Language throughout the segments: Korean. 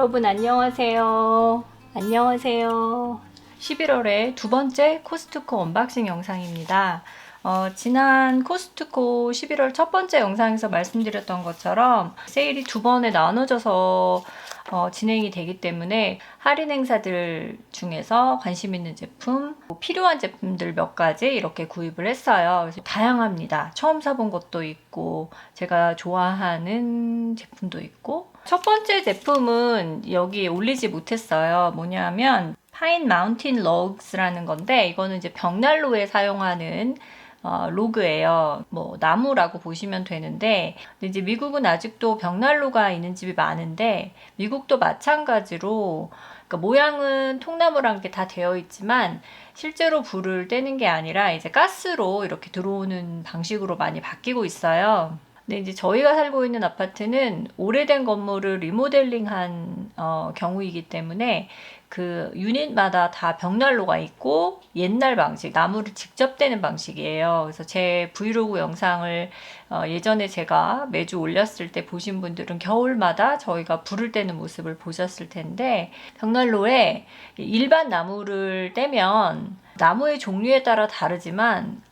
여러분 안녕하세요. 안녕하세요. 11월에 두 번째 코스트코 언박싱 영상입니다. 어, 지난 코스트코 11월 첫 번째 영상에서 말씀드렸던 것처럼 세일이 두 번에 나눠져서 어, 진행이 되기 때문에 할인 행사들 중에서 관심 있는 제품, 뭐 필요한 제품들 몇 가지 이렇게 구입을 했어요. 그래서 다양합니다. 처음 사본 것도 있고, 제가 좋아하는 제품도 있고, 첫 번째 제품은 여기에 올리지 못했어요. 뭐냐면, 파인 마운틴 러그스라는 건데, 이거는 이제 벽난로에 사용하는 어, 로그예요. 뭐 나무라고 보시면 되는데 이제 미국은 아직도 벽난로가 있는 집이 많은데 미국도 마찬가지로 그러니까 모양은 통나무랑 이렇게 다 되어 있지만 실제로 불을 떼는 게 아니라 이제 가스로 이렇게 들어오는 방식으로 많이 바뀌고 있어요. 근데 이제 저희가 살고 있는 아파트는 오래된 건물을 리모델링한 어, 경우이기 때문에 그 유닛마다 다 벽난로가 있고 옛날 방식 나무를 직접 떼는 방식이에요. 그래서 제 브이로그 영상을 어, 예전에 제가 매주 올렸을 때 보신 분들은 겨울마다 저희가 불을 떼는 모습을 보셨을 텐데 벽난로에 일반 나무를 떼면 나무의 종류에 따라 다르지만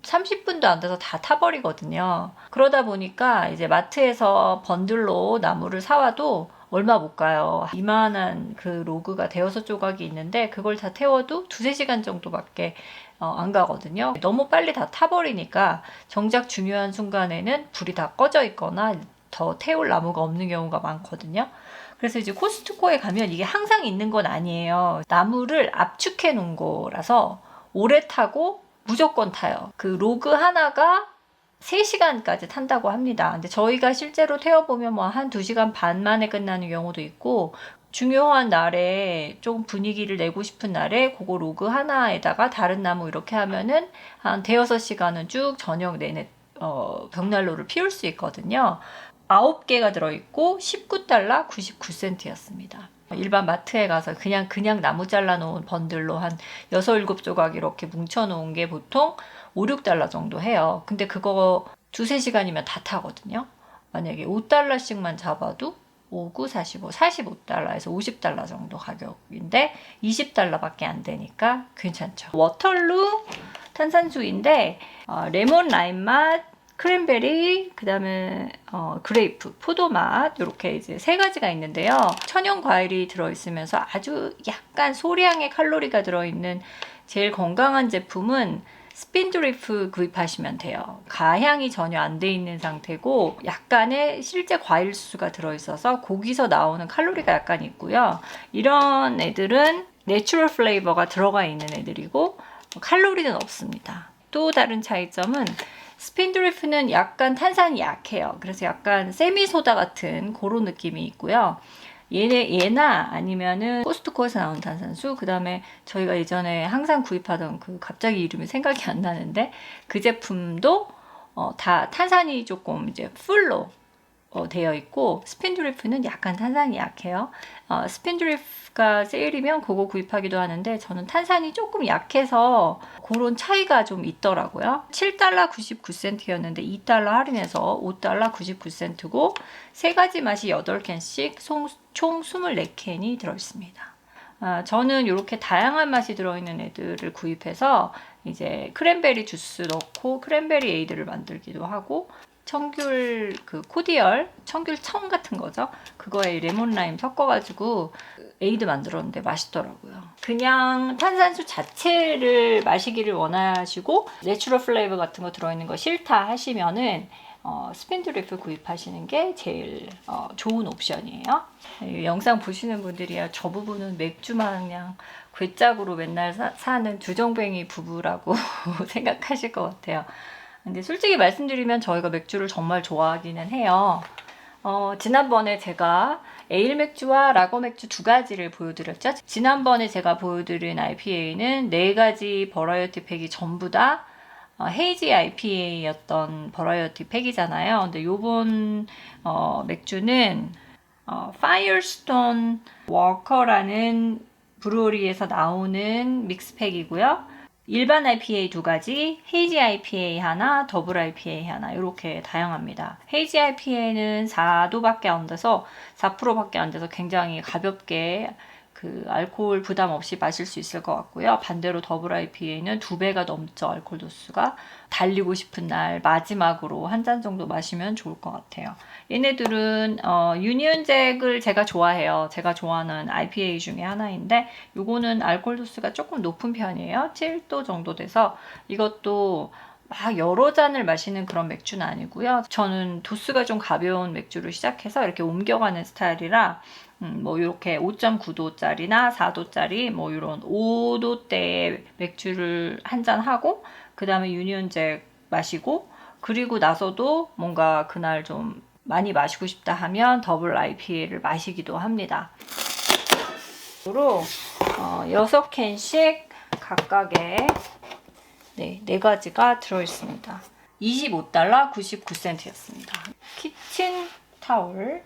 30분도 안 돼서 다 타버리거든요. 그러다 보니까 이제 마트에서 번들로 나무를 사와도 얼마 못 가요. 이만한 그 로그가 대여섯 조각이 있는데 그걸 다 태워도 두세 시간 정도밖에 어, 안 가거든요. 너무 빨리 다 타버리니까 정작 중요한 순간에는 불이 다 꺼져 있거나 더 태울 나무가 없는 경우가 많거든요. 그래서 이제 코스트코에 가면 이게 항상 있는 건 아니에요. 나무를 압축해 놓은 거라서 오래 타고 무조건 타요. 그 로그 하나가 3시간까지 탄다고 합니다. 근데 저희가 실제로 태워보면 뭐 한 2시간 반 만에 끝나는 경우도 있고, 중요한 날에 좀 분위기를 내고 싶은 날에 그거 로그 하나에다가 다른 나무 이렇게 하면은 한 대여섯 시간은 쭉 저녁 내내 어, 벽난로를 피울 수 있거든요. 9개가 들어있고 19달러 99센트였습니다. 일반 마트에 가서 그냥 그냥 나무 잘라 놓은 번들로 한 6, 7조각 이렇게 뭉쳐 놓은 게 보통 5, 6달러 정도 해요. 근데 그거 두세 시간이면 다 타거든요. 만약에 5달러씩만 잡아도 5, 9, 45, 45달러에서 50달러 정도 가격인데 20달러밖에 안 되니까 괜찮죠. 워털루 탄산수인데 어, 레몬 라임 맛, 크랜베리, 그 다음에 어, 그레이프, 포도 맛 이렇게 이제 세 가지가 있는데요. 천연 과일이 들어있으면서 아주 약간 소량의 칼로리가 들어있는 제일 건강한 제품은 스핀드리프 구입하시면 돼요. 가향이 전혀 안 돼 있는 상태고 약간의 실제 과일 수가 들어있어서 거기서 나오는 칼로리가 약간 있고요. 이런 애들은 내추럴 플레이버가 들어가 있는 애들이고 칼로리는 없습니다. 또 다른 차이점은 스핀드리프는 약간 탄산이 약해요. 그래서 약간 세미소다 같은 그런 느낌이 있고요. 얘네, 얘나 아니면은 코스트코에서 나온 탄산수, 그 다음에 저희가 예전에 항상 구입하던 그 갑자기 이름이 생각이 안 나는데 그 제품도 어, 다 탄산이 조금 이제 풀로 어, 되어 있고 스핀드리프는 약간 탄산이 약해요. 어, 스핀드리프 가 세일이면 그거 구입하기도 하는데 저는 탄산이 조금 약해서 그런 차이가 좀 있더라고요. 7달러 99센트였는데 2달러 할인해서 5달러 99센트고 세 가지 맛이 8캔씩 총 24캔이 들어있습니다. 아, 저는 이렇게 다양한 맛이 들어있는 애들을 구입해서 이제 크랜베리 주스 넣고 크랜베리 에이드를 만들기도 하고 청귤 그 코디얼 청귤 청 같은 거죠. 그거에 레몬 라임 섞어가지고 에이드 만들었는데 맛있더라고요. 그냥 탄산수 자체를 마시기를 원하시고 내추럴 플레이버 같은 거 들어있는 거 싫다 하시면은 어, 스핀드리프 구입하시는 게 제일 어, 좋은 옵션이에요. 이 영상 보시는 분들이야 저 부분은 맥주만 그냥 괴짝으로 맨날 사, 는 주정뱅이 부부라고 생각하실 것 같아요. 근데 솔직히 말씀드리면 저희가 맥주를 정말 좋아하기는 해요. 어, 지난번에 제가 에일 맥주와 라거 맥주 두 가지를 보여드렸죠. 지난번에 제가 보여드린 IPA는 네 가지 버라이어티 팩이 전부 다 어, 헤이지 IPA였던 버라이어티 팩이잖아요. 근데 요번 어, 맥주는 어, 파이어스톤 워커라는 브루어리에서 나오는 믹스팩이고요. 일반 IPA 두 가지, 헤이지 IPA 하나, 더블 IPA 하나 이렇게 다양합니다. 헤이지 IPA는 4도밖에 안 돼서 4%밖에 안 돼서 굉장히 가볍게 그 알코올 부담 없이 마실 수 있을 것 같고요. 반대로 더블 IPA는 두 배가 넘죠 알코올 도수가 달리고 싶은 날 마지막으로 한 잔 정도 마시면 좋을 것 같아요. 얘네들은 어, 유니온잭을 제가 좋아해요. 제가 좋아하는 IPA 중에 하나인데 요거는 알코올 도수가 조금 높은 편이에요. 7도 정도 돼서 이것도 막 여러 잔을 마시는 그런 맥주는 아니고요. 저는 도수가 좀 가벼운 맥주를 시작해서 이렇게 옮겨가는 스타일이라 음, 뭐 이렇게 5.9도짜리나 4도짜리 뭐 이런 5도대의 맥주를 한 잔 하고 그 다음에 유니온잭 마시고 그리고 나서도 뭔가 그날 좀 많이 마시고 싶다 하면 더블 IPA를 마시기도 합니다. 으로 어, 6캔씩 각각의 네, 네 가지가 들어있습니다. 25달러 99센트였습니다. 키친 타월.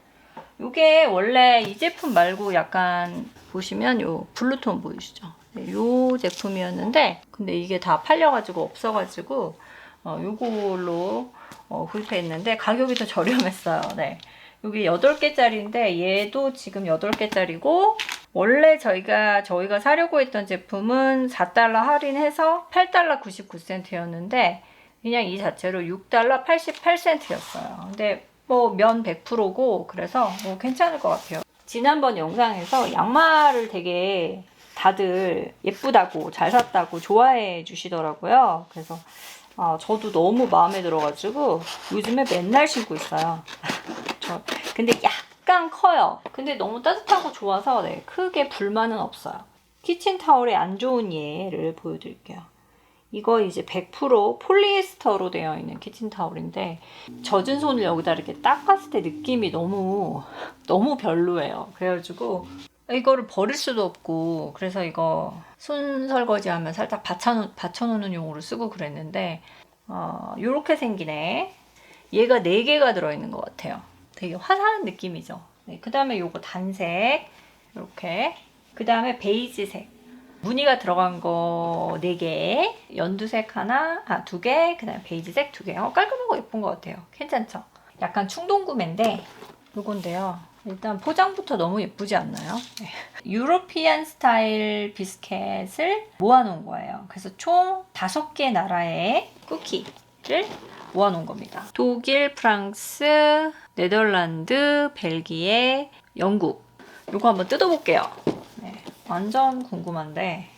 요게 원래 이 제품 말고 약간 보시면 요 블루톤 보이시죠? 네, 요 제품이었는데 근데 이게 다 팔려가지고 없어가지고 어, 요걸로 어, 구입했는데 가격이 더 저렴했어요. 네. 여기 8개짜리인데 얘도 지금 8개짜리고 원래 저희가 저희가 사려고 했던 제품은 4달러 할인해서 8달러 99센트였는데 그냥 이 자체로 6달러 88센트였어요. 근데 뭐 면 100%고 그래서 뭐 괜찮을 것 같아요. 지난번 영상에서 양말을 되게 다들 예쁘다고 잘 샀다고 좋아해 주시더라고요. 그래서 어, 저도 너무 마음에 들어가지고 요즘에 맨날 신고 있어요. 저 근데 약 간 커요. 근데 너무 따뜻하고 좋아서 네, 크게 불만은 없어요. 키친타올에 안 좋은 예를 보여드릴게요. 이거 이제 100% 폴리에스터로 되어 있는 키친타올인데 젖은 손을 여기다 이렇게 닦았을 때 느낌이 너무 너무 별로예요. 그래가지고 이거를 버릴 수도 없고 그래서 이거 손 설거지하면 살짝 받쳐놓, 받쳐놓는 용으로 쓰고 그랬는데 어, 요렇게 생기네. 얘가 4개가 들어있는 것 같아요. 되게 화사한 느낌이죠. 네, 그 다음에 요거 단색 이렇게 그 다음에 베이지색 무늬가 들어간 거 4개 연두색 하나 아 2개 그 다음에 베이지색 2개 어, 깔끔하고 예쁜 것 같아요. 괜찮죠? 약간 충동 구매인데 요건데요. 일단 포장부터 너무 예쁘지 않나요? 네. 유로피안 스타일 비스켓을 모아놓은 거예요. 그래서 총 5개 나라의 쿠키를 모아놓은 겁니다. 독일, 프랑스, 네덜란드, 벨기에, 영국. 이거 한번 뜯어볼게요. 네, 완전 궁금한데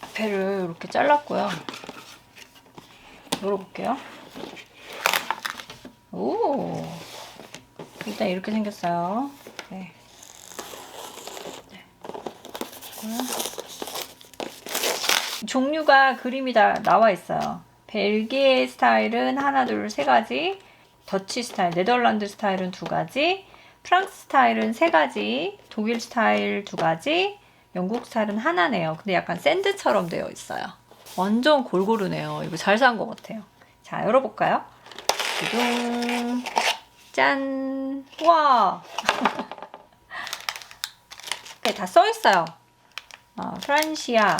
앞에를 이렇게 잘랐고요. 열어볼게요. 오, 일단 이렇게 생겼어요. 네. 네. 종류가 그림이 다 나와 있어요. 벨기에 스타일은 하나, 둘, 세 가지. 더치 스타일, 네덜란드 스타일은 두 가지. 프랑스 스타일은 세 가지. 독일 스타일 두 가지. 영국 스타일은 하나네요. 근데 약간 샌드처럼 되어 있어요. 완전 골고루네요. 이거 잘 산 것 같아요. 자, 열어볼까요? 두둥. 짠. 와. 네, 다써 있어요. 어, 프란시아.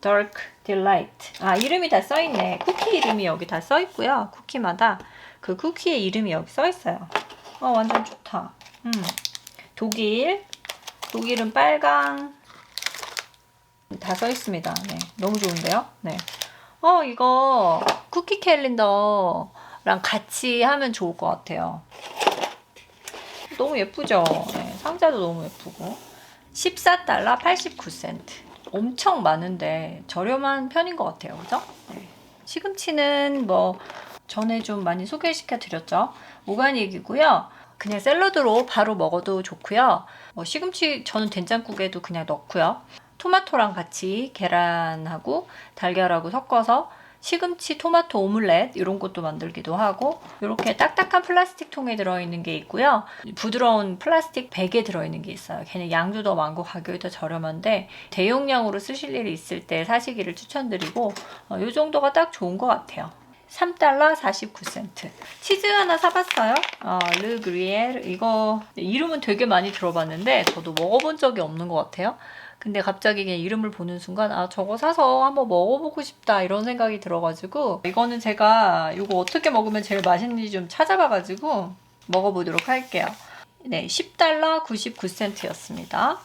Dark Delight. 아, 이름이 다 써있네. 쿠키 이름이 여기 다 써있고요. 쿠키마다 그 쿠키의 이름이 여기 써있어요. 어, 완전 좋다. 음. 독일. 독일은 빨강. 다 써있습니다. 네. 너무 좋은데요? 네. 어, 이거 쿠키 캘린더랑 같이 하면 좋을 것 같아요. 너무 예쁘죠? 네. 상자도 너무 예쁘고. 14달러 89센트. 엄청 많은데 저렴한 편인 것 같아요. 그죠? 네. 시금치는 뭐 전에 좀 많이 소개시켜 드렸죠. 오가닉이고요. 그냥 샐러드로 바로 먹어도 좋고요. 뭐 시금치 저는 된장국에도 그냥 넣고요. 토마토랑 같이 계란하고 달걀하고 섞어서 시금치 토마토 오믈렛 이런 것도 만들기도 하고 이렇게 딱딱한 플라스틱 통에 들어있는 게 있고요. 부드러운 플라스틱 백에 들어있는 게 있어요. 걔는 양도 더 많고 가격이 더 저렴한데 대용량으로 쓰실 일이 있을 때 사시기를 추천드리고 어, 이 정도가 딱 좋은 것 같아요. 3달러 49센트. 치즈 하나 사봤어요. 어, 르 그리엘. 이거 이름은 되게 많이 들어봤는데 저도 먹어본 적이 없는 것 같아요. 근데 갑자기 이름을 보는 순간 아 저거 사서 한번 먹어보고 싶다 이런 생각이 들어가지고 이거는 제가 이거 어떻게 먹으면 제일 맛있는지 좀 찾아봐가지고 먹어보도록 할게요. 네, 10달러 99센트였습니다.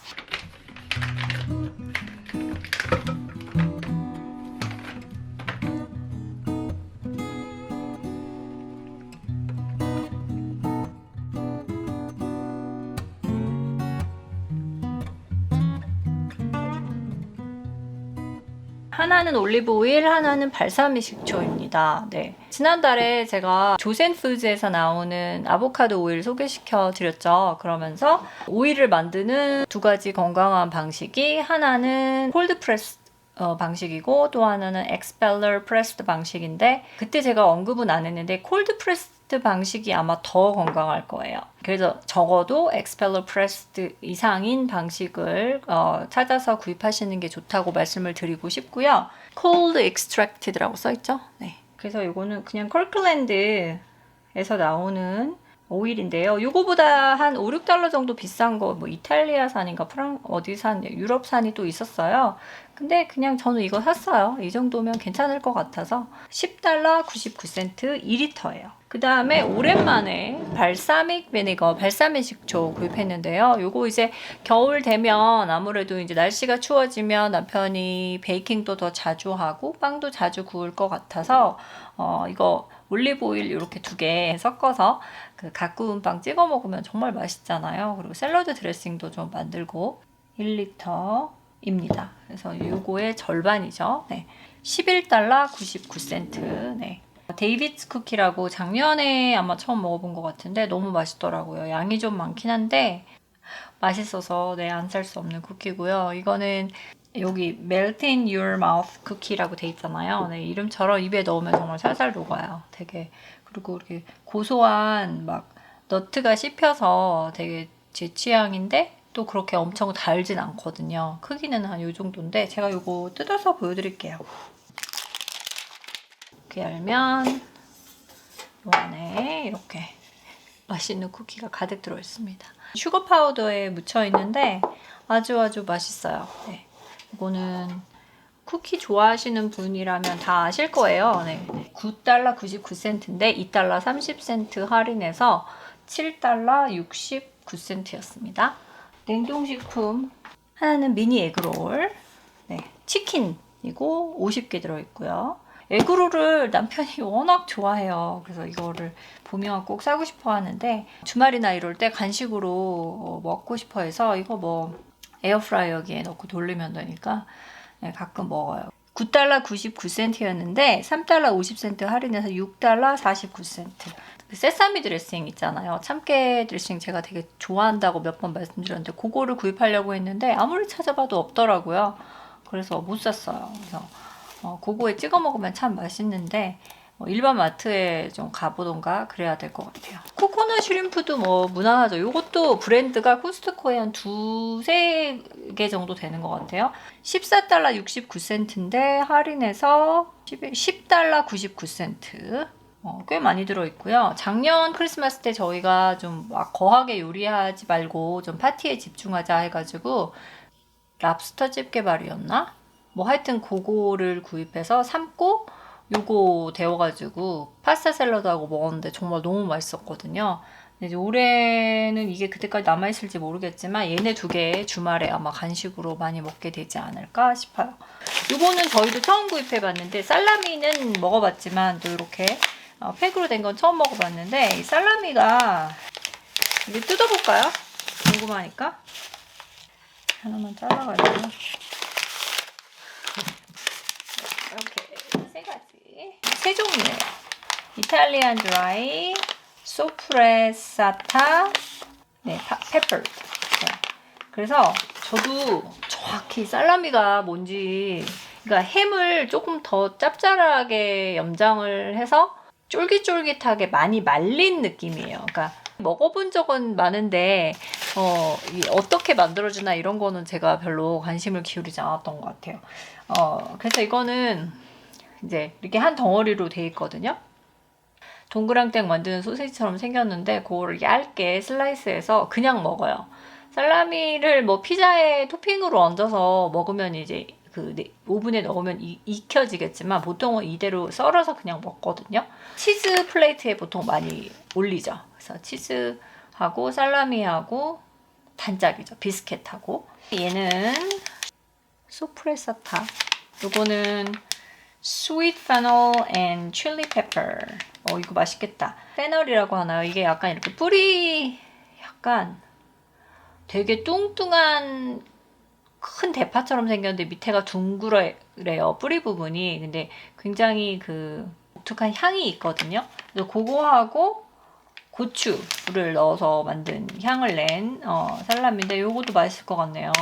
하나는 올리브 오일, 하나는 발사믹 식초입니다. 네. 지난달에 제가 조센푸즈에서 나오는 아보카도 오일 소개시켜 드렸죠. 그러면서 오일을 만드는 두 가지 건강한 방식이 하나는 콜드 프레스 어, 방식이고 또 하나는 엑스펠러 프레스드 방식인데 그때 제가 언급은 안 했는데 콜드 프레스 드 방식이 아마 더 건강할 거예요. 그래서 적어도 엑스펠러 프레스드 이상인 방식을 어, 찾아서 구입하시는 게 좋다고 말씀을 드리고 싶고요. 콜드 extracted라고 써 있죠. 네. 그래서 이거는 그냥 컬클랜드에서 나오는 오일인데요. 이거보다 한 5, 6달러 정도 비싼 거 뭐 이탈리아산인가 프랑 어디산 유럽산이 또 있었어요. 근데 그냥 저는 이거 샀어요. 이 정도면 괜찮을 것 같아서 10달러 99센트 2리터예요. 그 다음에 오랜만에 발사믹 베네거, 발사믹 식초 구입했는데요. 요거 이제 겨울 되면 아무래도 이제 날씨가 추워지면 남편이 베이킹도 더 자주 하고 빵도 자주 구울 것 같아서 어 이거 올리브 오일 이렇게 두 개 섞어서 그 갓 구운 빵 찍어 먹으면 정말 맛있잖아요. 그리고 샐러드 드레싱도 좀 만들고 1리터 입니다. 그래서 요거의 절반이죠. 네. 11달러 99센트. 네. 데이비츠 쿠키라고 작년에 아마 처음 먹어본 것 같은데 너무 맛있더라고요. 양이 좀 많긴 한데 맛있어서 네, 안 살 수 없는 쿠키고요. 이거는 여기 melt in your mouth 쿠키라고 돼 있잖아요. 네, 이름처럼 입에 넣으면 정말 살살 녹아요. 되게 그리고 이렇게 고소한 막 너트가 씹혀서 되게 제 취향인데 또 그렇게 엄청 달진 않거든요. 크기는 한 요 정도인데 제가 요거 뜯어서 보여드릴게요. 이렇게 열면 요 안에 이렇게 맛있는 쿠키가 가득 들어 있습니다. 슈거 파우더에 묻혀 있는데 아주 아주 맛있어요. 네. 이거는 쿠키 좋아하시는 분이라면 다 아실 거예요. 네. 9달러 99센트인데 2달러 30센트 할인해서 7달러 69센트였습니다. 냉동식품 하나는 미니 에그롤, 네. 치킨이고 50개 들어있고요. 에그롤을 남편이 워낙 좋아해요. 그래서 이거를 보면 꼭 사고 싶어 하는데 주말이나 이럴 때 간식으로 어, 먹고 싶어 해서 이거 뭐 에어프라이어기에 넣고 돌리면 되니까 네, 가끔 먹어요. 9달러 99센트였는데 3달러 50센트 할인해서 6달러 49센트. 그 세사미 드레싱 있잖아요. 참깨 드레싱 제가 되게 좋아한다고 몇 번 말씀드렸는데 그거를 구입하려고 했는데 아무리 찾아봐도 없더라고요. 그래서 못 샀어요. 그래서 어, 그거에 찍어 먹으면 참 맛있는데 어, 일반 마트에 좀 가보던가 그래야 될 것 같아요. 코코넛 슈림프도 뭐 무난하죠. 이것도 브랜드가 코스트코에 한 두세 개 정도 되는 것 같아요. 14달러 69센트인데 할인해서 10달러 99센트. 어, 꽤 많이 들어있고요. 작년 크리스마스 때 저희가 좀 막 거하게 요리하지 말고 좀 파티에 집중하자 해가지고 랍스터 집게발이었나? 뭐 하여튼 그거를 구입해서 삶고 요거 데워가지고 파스타 샐러드하고 먹었는데 정말 너무 맛있었거든요. 이제 올해는 이게 그때까지 남아있을지 모르겠지만 얘네 두 개 주말에 아마 간식으로 많이 먹게 되지 않을까 싶어요. 요거는 저희도 처음 구입해봤는데 살라미는 먹어봤지만 또 이렇게 어, 팩으로 된 건 처음 먹어봤는데 이 살라미가 이제 뜯어볼까요? 궁금하니까 하나만 잘라가지고 이렇게 세 가지 세 종류예요. 이탈리안 드라이, 소프레사타, 네, 파, 페퍼드. 네. 그래서 저도 정확히 살라미가 뭔지, 그러니까 햄을 조금 더 짭짤하게 염장을 해서 쫄깃쫄깃하게 많이 말린 느낌이에요. 그러니까 먹어본 적은 많은데 어, 이 어떻게 만들어주나 이런 거는 제가 별로 관심을 기울이지 않았던 것 같아요. 어, 그래서 이거는 이제 이렇게 한 덩어리로 돼 있거든요. 동그랑땡 만드는 소시지처럼 생겼는데 그거를 얇게 슬라이스해서 그냥 먹어요. 살라미를 뭐 피자에 토핑으로 얹어서 먹으면 이제 그 네- 오븐에 넣으면 이- 익혀지겠지만 보통은 이대로 썰어서 그냥 먹거든요. 치즈 플레이트에 보통 많이 올리죠. 그래서 치즈하고 살라미하고 단짝이죠. 비스켓하고 얘는 소프레사타. 요거는 sweet fennel and chili pepper. 어 이거 맛있겠다. 페널이라고 하나요? 이게 약간 이렇게 뿌리 약간 되게 뚱뚱한 큰 대파처럼 생겼는데 밑에가 둥그래요 뿌리 부분이 근데 굉장히 그 독특한 향이 있거든요 그거하고 고추를 넣어서 만든 향을 낸 어, 살라미인데 요것도 맛있을 것 같네요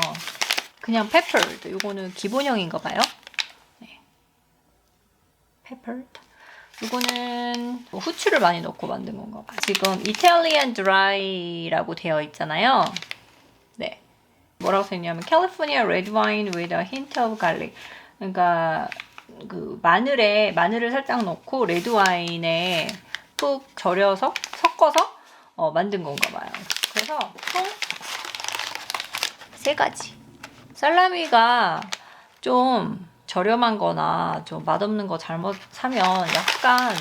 그냥 페퍼 요거는 기본형인가 봐요 네. 페퍼 이거는 뭐 후추를 많이 넣고 만든 건가 봐. 지금 이탈리안 드라이라고 되어 있잖아요. 네. 뭐라고 써있냐면 California red wine with a hint of garlic. 그러니까 그 마늘에 마늘을 살짝 넣고 레드 와인에 푹 절여서 섞어서 어, 만든 건가 봐요. 그래서 총 세 가지. 살라미가 좀 저렴한 거나 좀 맛없는 거 잘못 사면 약간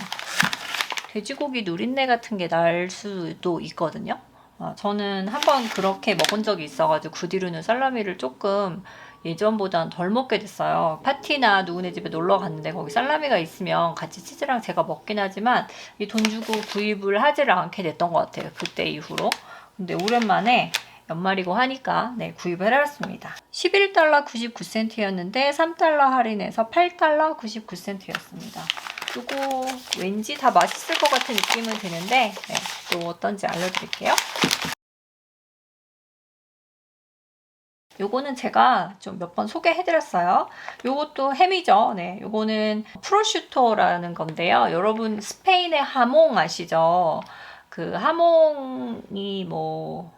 돼지고기 누린내 같은 게 날 수도 있거든요. 아, 저는 한번 그렇게 먹은 적이 있어가지고 그 뒤로는 살라미를 조금 예전보단 덜 먹게 됐어요. 파티나 누구네 집에 놀러 갔는데 거기 살라미가 있으면 같이 치즈랑 제가 먹긴 하지만 이 돈 주고 구입을 하지를 않게 됐던 것 같아요. 그때 이후로. 근데 오랜만에 연말이고 하니까 네, 구입을 해놨습니다. 11달러 99센트였는데 3달러 할인해서 8달러 99센트였습니다. 이거 왠지 다 맛있을 것 같은 느낌은 드는데 네, 또 어떤지 알려드릴게요. 요거는 제가 좀 몇 번 소개해드렸어요. 요것도 햄이죠. 네, 요거는 프로슈토라는 건데요. 여러분 스페인의 하몽 아시죠? 그 하몽이 뭐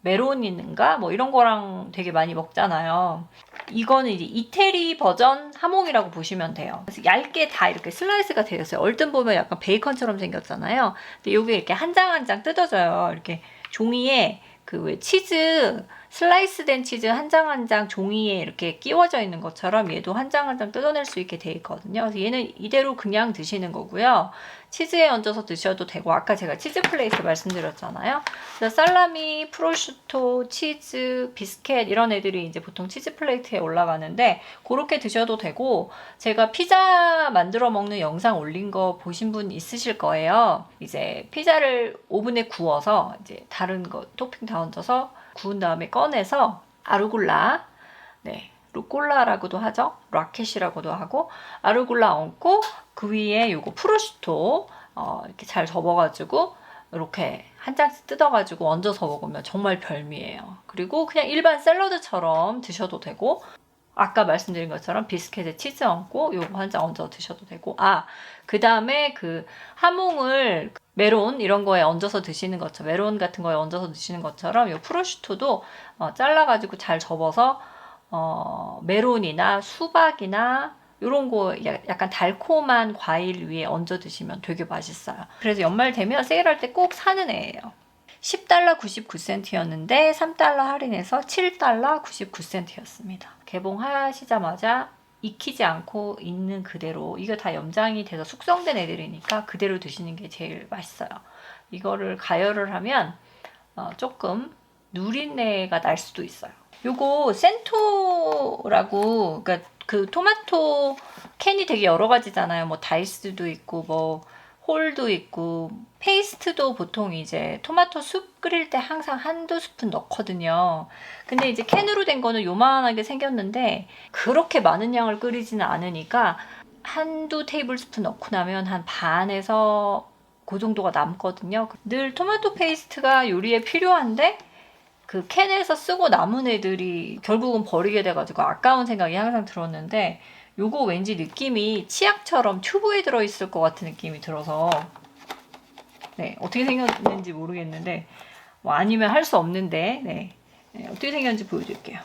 메론인가 뭐 이런 거랑 되게 많이 먹잖아요. 이거는 이제 이태리 버전 하몽이라고 보시면 돼요. 그래서 얇게 다 이렇게 슬라이스가 되어 있어요. 얼뜬 보면 약간 베이컨처럼 생겼잖아요. 근데 요게 이렇게 한 장 한 장 뜯어져요. 이렇게 종이에 그 왜 치즈 슬라이스 된 치즈 한 장 한 장 종이에 이렇게 끼워져 있는 것처럼 얘도 한 장 한 장 뜯어낼 수 있게 돼 있거든요. 그래서 얘는 이대로 그냥 드시는 거고요. 치즈에 얹어서 드셔도 되고 아까 제가 치즈 플레이트 말씀드렸잖아요. 살라미, 프로슈토, 치즈, 비스켓 이런 애들이 이제 보통 치즈 플레이트에 올라가는데 그렇게 드셔도 되고 제가 피자 만들어 먹는 영상 올린 거 보신 분 있으실 거예요. 이제 피자를 오븐에 구워서 이제 다른 거 토핑 다 얹어서 구운 다음에 꺼내서 아르골라 네. 루꼴라라고도 하죠. 라켓이라고도 하고 아르골라 얹고 그 위에 요거 프로슈토 어, 이렇게 잘 접어가지고 이렇게 한 장씩 뜯어가지고 얹어서 먹으면 정말 별미예요. 그리고 그냥 일반 샐러드처럼 드셔도 되고 아까 말씀드린 것처럼 비스켓에 치즈 얹고 요거 한 장 얹어 드셔도 되고 아 그 다음에 그 하몽을 메론 이런 거에 얹어서 드시는 것처럼 메론 같은 거에 얹어서 드시는 것처럼 요 프로슈토도 어, 잘라가지고 잘 접어서 어, 메론이나 수박이나 이런 거 야- 약간 달콤한 과일 위에 얹어 드시면 되게 맛있어요. 그래서 연말 되면 세일할 때 꼭 사는 애예요. 10달러 99센트였는데 3달러 할인해서 7달러 99센트였습니다. 개봉하시자마자 익히지 않고 있는 그대로 이거 다 염장이 돼서 숙성된 애들이니까 그대로 드시는 게 제일 맛있어요. 이거를 가열을 하면 어, 조금 누린내가 날 수도 있어요. 요거 센토라고 그러니까 그 토마토 캔이 되게 여러 가지잖아요. 뭐 다이스도 있고 뭐 홀도 있고 페이스트도 보통 이제 토마토 숲 끓일 때 항상 한두 스푼 넣거든요. 근데 이제 캔으로 된 거는 요만하게 생겼는데 그렇게 많은 양을 끓이지는 않으니까 한두 테이블 스푼 넣고 나면 한 반에서 그 정도가 남거든요. 늘 토마토 페이스트가 요리에 필요한데 그 캔에서 쓰고 남은 애들이 결국은 버리게 돼가지고 아까운 생각이 항상 들었는데 요거 왠지 느낌이 치약처럼 튜브에 들어있을 것 같은 느낌이 들어서. 네 어떻게 생겼는지 모르겠는데 뭐 아니면 할 수 없는데 네. 네, 어떻게 생겼는지 보여드릴게요.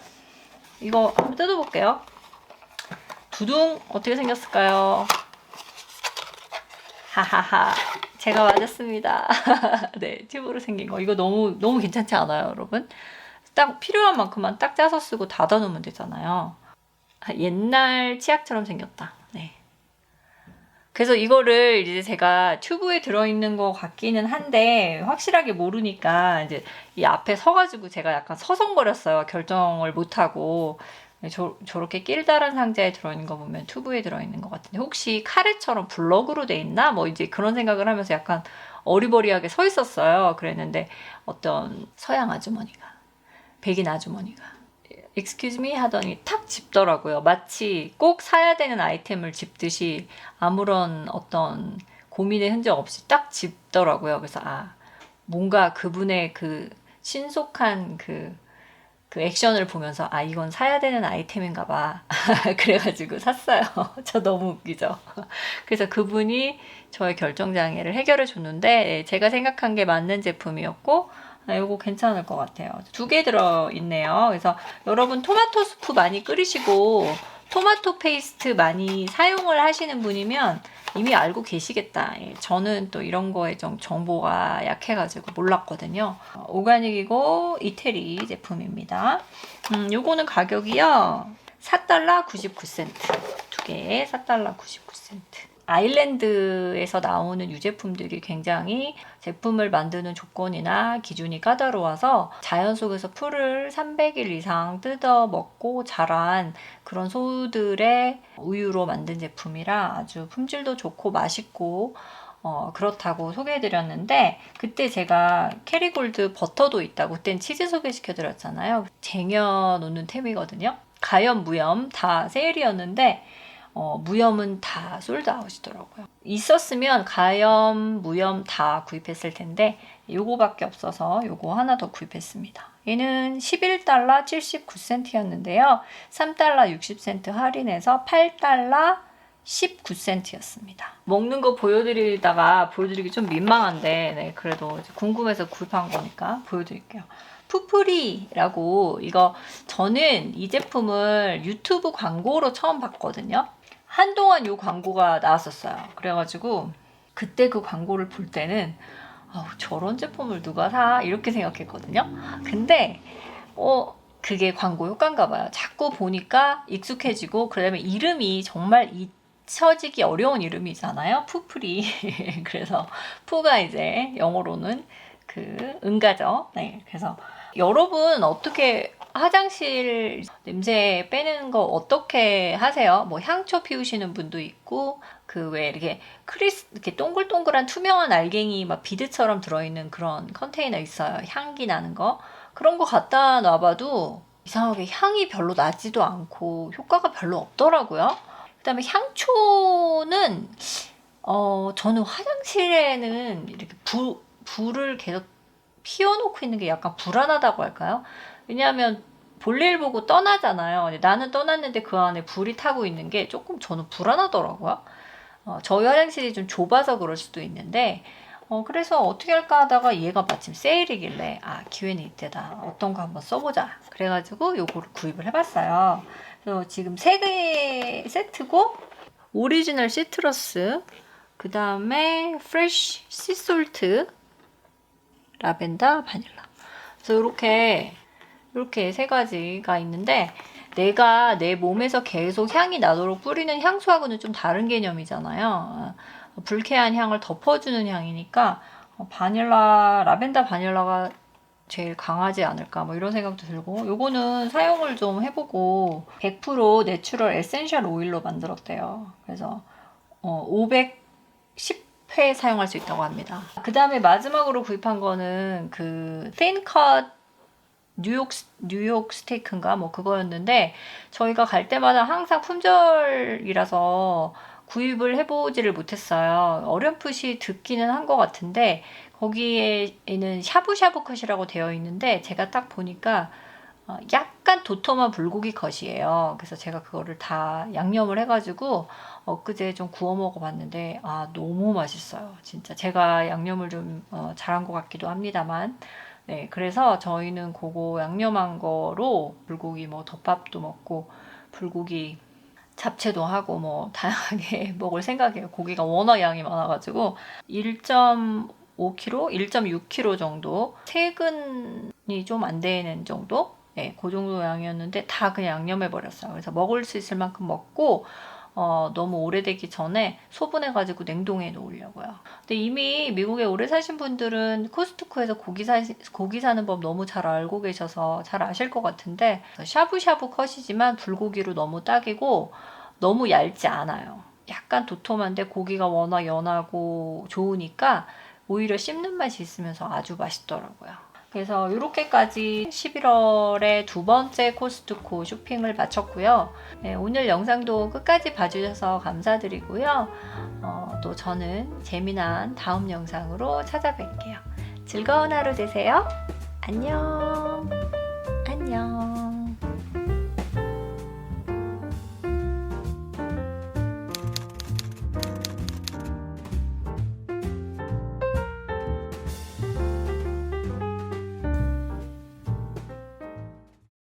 이거 한번 뜯어볼게요. 두둥 어떻게 생겼을까요? 하하하 제가 맞았습니다 네 튜브로 생긴 거 이거 너무 너무 괜찮지 않아요 여러분 딱 필요한 만큼만 딱 짜서 쓰고 닫아 놓으면 되잖아요. 아, 옛날 치약처럼 생겼다. 네. 그래서 이거를 이제 제가 튜브에 들어있는 것 같기는 한데 확실하게 모르니까 이제 이 앞에 서가지고 제가 약간 서성거렸어요. 결정을 못하고 저, 저렇게 길다란 상자에 들어있는 거 보면 튜브에 들어있는 것 같은데 혹시 카레처럼 블럭으로 돼 있나? 뭐 이제 그런 생각을 하면서 약간 어리버리하게 서 있었어요. 그랬는데 어떤 서양 아주머니가 백인 아주머니가 excuse me 하더니 탁 집더라고요. 마치 꼭 사야 되는 아이템을 집듯이 아무런 어떤 고민의 흔적 없이 딱 집더라고요. 그래서 아 뭔가 그분의 그 신속한 그, 그 액션을 보면서 아 이건 사야 되는 아이템인가 봐. 그래가지고 샀어요. 저 너무 웃기죠. 그래서 그분이 저의 결정 장애를 해결해 줬는데 제가 생각한 게 맞는 제품이었고 아, 이거 괜찮을 것 같아요. 두 개 들어 있네요. 그래서 여러분 토마토 수프 많이 끓이시고 토마토 페이스트 많이 사용을 하시는 분이면 이미 알고 계시겠다. 예, 저는 또 이런 거에 좀 정보가 약해가지고 몰랐거든요. 어, 오가닉이고 이태리 제품입니다. 음, 요거는 가격이요. 4달러 99센트. 두 개에 4달러 99센트. 아일랜드에서 나오는 유제품들이 굉장히 제품을 만드는 조건이나 기준이 까다로워서 자연 속에서 풀을 300일 이상 뜯어 먹고 자란 그런 소들의 우유로 만든 제품이라 아주 품질도 좋고 맛있고 어, 그렇다고 소개해드렸는데 그때 제가 캐리골드 버터도 있다고 그땐 치즈 소개시켜드렸잖아요. 쟁여놓는 템이거든요. 가염, 무염 다 세일이었는데 어, 무염은 다 솔드아웃이더라고요. 있었으면 가염, 무염 다 구입했을 텐데 요거밖에 없어서 요거 하나 더 구입했습니다. 얘는 11달러 79센트였는데요. 3달러 60센트 할인해서 8달러 19센트였습니다. 먹는 거 보여드리다가 보여드리기 좀 민망한데 네, 그래도 궁금해서 구입한 거니까 보여드릴게요. 푸프리라고 이거 저는 이 제품을 유튜브 광고로 처음 봤거든요. 한동안 이 광고가 나왔었어요. 그래가지고 그때 그 광고를 볼 때는 어, 저런 제품을 누가 사 이렇게 생각했거든요. 근데 어 그게 광고 효과인가 봐요. 자꾸 보니까 익숙해지고 그다음에 이름이 정말 잊혀지기 어려운 이름이잖아요. 푸프리. 그래서 푸가 이제 영어로는 그 응가죠. 네. 그래서 여러분 어떻게 화장실 냄새 빼는 거 어떻게 하세요? 뭐 향초 피우시는 분도 있고 그 왜 이렇게 크리스 이렇게 동글동글한 투명한 알갱이 막 비드처럼 들어있는 그런 컨테이너 있어요. 향기 나는 거 그런 거 갖다 놔봐도 이상하게 향이 별로 나지도 않고 효과가 별로 없더라고요. 그다음에 향초는 어 저는 화장실에는 이렇게 불 불을 계속 피워놓고 있는 게 약간 불안하다고 할까요? 왜냐하면 볼일 보고 떠나잖아요. 나는 떠났는데 그 안에 불이 타고 있는 게 조금 저는 불안하더라고요. 어, 저희 화장실이 좀 좁아서 그럴 수도 있는데, 어, 그래서 어떻게 할까 하다가 얘가 마침 세일이길래, 아, 기회는 이때다. 어떤 거 한번 써보자. 그래가지고 요거를 구입을 해봤어요. 그래서 지금 세 개 세트고, 오리지널 시트러스, 그 다음에 프레쉬 씨솔트, 라벤더, 바닐라. 그래서 이렇게 이렇게 세 가지가 있는데 내가 내 몸에서 계속 향이 나도록 뿌리는 향수하고는 좀 다른 개념이잖아요. 불쾌한 향을 덮어주는 향이니까 바닐라, 라벤더 바닐라가 제일 강하지 않을까 뭐 이런 생각도 들고 요거는 사용을 좀 해보고 100% 내추럴 에센셜 오일로 만들었대요. 그래서 어, 510회 사용할 수 있다고 합니다. 그 다음에 마지막으로 구입한 거는 그 틴컷 뉴욕 뉴욕 스테이크인가 뭐 그거였는데 저희가 갈 때마다 항상 품절이라서 구입을 해보지를 못했어요. 어렴풋이 듣기는 한 것 같은데 거기에는 샤브샤브 컷이라고 되어 있는데 제가 딱 보니까 어, 약간 도톰한 불고기 컷이에요. 그래서 제가 그거를 다 양념을 해가지고 엊그제 좀 구워 먹어봤는데 아 너무 맛있어요. 진짜 제가 양념을 좀 어, 잘한 것 같기도 합니다만 네, 그래서 저희는 그거 양념한 거로 불고기 뭐 덮밥도 먹고 불고기 잡채도 하고 뭐 다양하게 먹을 생각이에요. 고기가 워낙 양이 많아가지고 1. 1.5kg, 1.6kg 정도, 세근이 좀 안 되는 정도, 네, 그 정도 양이었는데 다 그냥 양념해 버렸어요. 그래서 먹을 수 있을 만큼 먹고 어, 너무 오래되기 전에 소분해가지고 냉동해 놓으려고요. 근데 이미 미국에 오래 사신 분들은 코스트코에서 고기 사 고기 사는 법 너무 잘 알고 계셔서 잘 아실 것 같은데 샤브샤브 컷이지만 불고기로 너무 딱이고 너무 얇지 않아요. 약간 도톰한데 고기가 워낙 연하고 좋으니까 오히려 씹는 맛이 있으면서 아주 맛있더라고요. 그래서 이렇게까지 11월에 두 번째 코스트코 쇼핑을 마쳤고요. 네, 오늘 영상도 끝까지 봐주셔서 감사드리고요. 어, 또 저는 재미난 다음 영상으로 찾아뵐게요. 즐거운 하루 되세요. 안녕. 안녕.